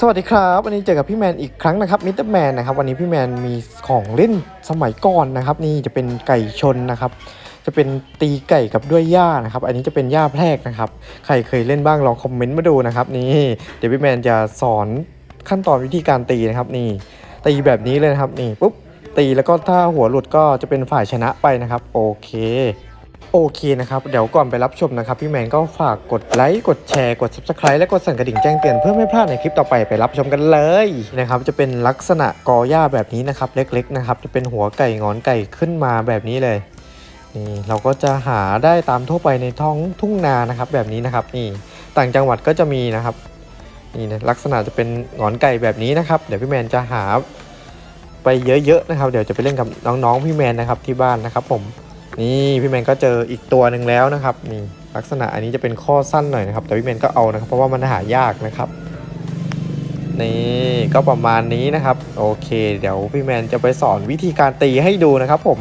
สวัสดีครับวันนี้เจอกับพี่แมนอีกครั้งนะครับมิสเตอร์แมนนะครับวันนี้พี่แมนมีของเล่นสมัยก่อนนะครับ นี่จะเป็นไก่ชนนะครับ จะเป็นตีไก่กับด้วยหญ้านะครับ อันนี้จะเป็นหญ้าแพรกนะครับ ใครเคยเล่นบ้างลองคอมเมนต์มาดูนะครับ นี่เดี๋ยวพี่แมนจะสอนขั้นตอนวิธีการตีนะครับนี่ตีแบบนี้เลยนะครับนี่ปุ๊บตีแล้วก็ถ้าหัวหลุดก็จะเป็นฝ่ายชนะไปนะครับ โอเค โอเคนะครับ เดี๋ยวก่อนไปรับชมนะครับ พี่แมนก็ฝากกดไลค์ กดแชร์ กด subscribe และกดสั่นกระดิ่งแจ้งเตือนเพื่อไม่พลาดในคลิปต่อไปไปรับชมกันเลยนะครับจะเป็นลักษณะกอหญ้าแบบนี้นะครับเล็กๆนะครับจะเป็นหัวไก่งอนไก่ขึ้นมาแบบนี้เลยนี่เราก็จะหาได้ตามทั่วไปในท้องทุ่งนานะครับแบบนี้นะครับนี่ต่างจังหวัดก็จะมีนะครับนี่นะลักษณะจะเป็นงอนไก่แบบนี้นะครับ เดี๋ยวพี่แมนจะหาไปเยอะๆนะครับ เดี๋ยวจะไปเล่นกับน้องๆพี่แมนนะครับที่บ้านนะครับผม นี่พี่แมนก็เจออีกตัวหนึ่งแล้วนะครับนี่ลักษณะอันนี้จะเป็นข้อสั้นหน่อยนะครับ แต่พี่แมนก็เอานะครับ เพราะว่ามันหายากนะครับนี่ก็ประมาณนี้นะครับ โอเค เดี๋ยวพี่แมนจะไปสอนวิธีการตีให้ดูนะครับ ผม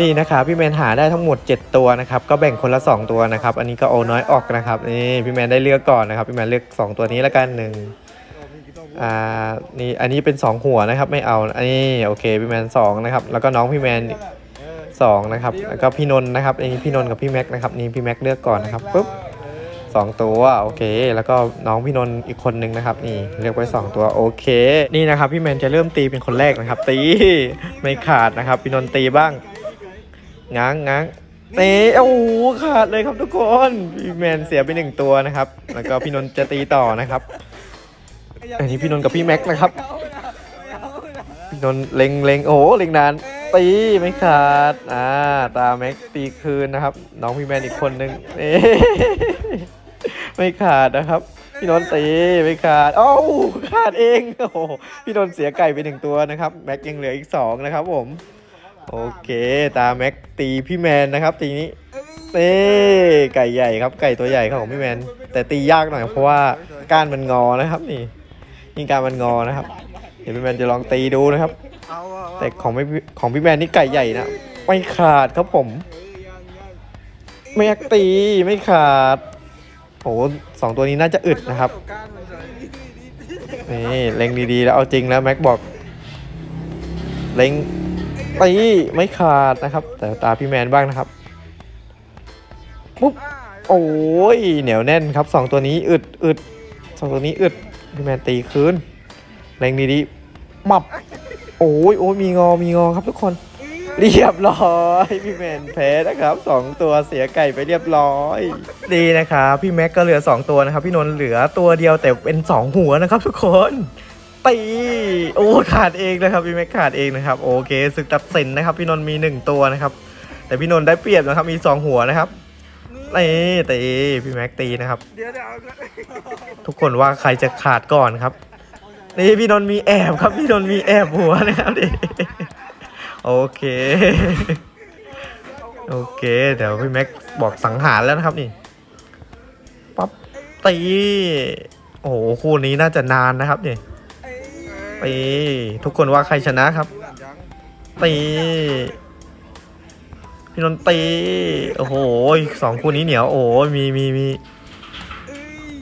นี่นะครับพี่แมนหาได้ทั้งหมด 7 ตัวนะครับ ก็แบ่งคนละ 2 ตัวนะครับ อันนี้ก็เอาน้อยออกนะครับนี่พี่แมนได้เลือกก่อนนะครับพี่แมนเลือก 2 ตัวนี้แล้วกันหนึ่งอ่านี่อันนี้เป็น 2 หัวนะครับ ไม่เอาอันนี้โอเคพี่แมน2นะครับแล้วก็น้องพี่แมน สองนะครับแล้วก็พี่นนท์นะครับอันนี้พี่นนท์กับพี่แม็กนะครับนี่พี่แม็กเลือกก่อนนะครับปุ๊บสองตัวโอเค แล้วก็น้องพี่นนท์อีกคนนึงนะครับนี่เลือกไว้สองตัวโอเคนี่นะครับพี่แมนจะเริ่มตีเป็นคนแรกนะครับ ตีไม่ขาดนะครับ พี่นนท์ตีบ้างง้างง้างตีโอ้โหขาดเลยครับทุกคนพี่แมนเสียไปหนึ่งตัวนะครับ แล้วก็พี่นนท์จะตีต่อนะครับอันนี้พี่นนท์กับพี่แม็กนะครับพี่นนท์เล็งเล็งโอ้เล็งนาน ตีไม่ขาด อ่า ตาแม็กตีคืนนะครับ น้องพี่แมนอีกคนนึงเอ๊ะไม่ขาดนะครับ พี่นนท์ตีไม่ขาดโอ้าขาดเองโอ้โหพี่นนท์เสียไก่ไปหนึ่งตัวนะครับ แม็กยังเหลืออีกสองนะครับผม โอเค ตาแม็กตีพี่แมนนะครับ ตีนี้นี่ไก่ใหญ่ครับ ไก่ตัวใหญ่ของพี่แมน แต่ตียากหน่อยเพราะว่าก้านมันงอนะครับ นี่ นี่การมันงอนะครับ เดี๋ยวพี่แมนจะลองตีดูนะครับ แต่ของไม่ของพี่แมนนี่ไก่ใหญ่นะไม่ขาดครับผมไม่ยากตีไม่ขาดโอ้โหสองตัวนี้น่าจะอึดนะครับนี่เล็งดีๆแล้วเอาจริงแล้วแม็กบอกเล็งตีไม่ขาดนะครับ แต่ตาพี่แมนบ้างนะครับปุ๊บโอ้ยเหนียวแน่นครับสองตัวนี้อึดอึดสองตัวนี้อึดพี่แมนตีคืนเล็งดีๆมับ อ้ยโอ้ยมีงอมีงอครับทุกคน เรียบร้อยพี่แมนแพ้นะครับสองตัวเสียไก่ไปเรียบร้อย ดีนะครับพี่แม็กก็เหลือสองตัวนะครับ พี่นนท์เหลือตัวเดียวแต่เป็นสองหัวนะครับ ทุกคนตีโอ้ขาดเองนะครับพี่แม็กขาดเองนะครับ โอเคศึกตัดสินนะครับ พี่นนท์มีหนึ่งตัวนะครับ แต่พี่นนท์ได้เปรียบนะครับมีสองหัวนะครับตีตีพี่แม็กตีนะครับเดี๋ยวเดี๋ยวเอาก่อนทุกคนว่าใครจะขาดก่อนครับ นี่พี่นนท์มีแอบครับพี่นนท์มีแอบหัวนะครับดิโอเค โอเค เดี๋ยวพี่แม็กบอกสังหารแล้วนะครับนี่ปั๊บตีโอ้โหคู่นี้น่าจะนานนะครับนี่ตีทุกคนว่าใครชนะครับตีพี่นนตีโอ้โหสองคู่นี้เหนียวโอ้มีมีมี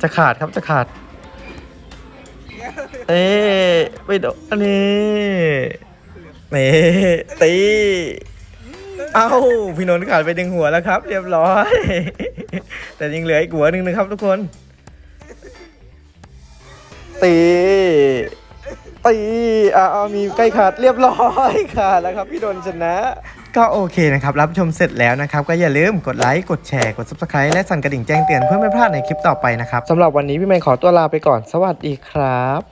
จะขาดครับจะขาด เอ๊ไม่โดนอันนี้นี่ตี เอ้า พี่นนท์ขาดไปหนึ่งหัวแล้วครับ เรียบร้อย แต่ยังเหลืออีกหัวหนึ่งนะครับทุกคน ตีตีอ่าเอามีใกล้ขาดเรียบร้อยขาดแล้วครับ พี่นนท์ชนะ ก็โอเคนะครับ รับชมเสร็จแล้วนะครับ ก็อย่าลืมกดไลค์กดแชร์กด subscribe และสั่นกระดิ่งแจ้งเตือนเพื่อไม่พลาดในคลิปต่อไปนะครับสำหรับวันนี้พี่แมนขอตัวลาไปก่อนสวัสดีครับ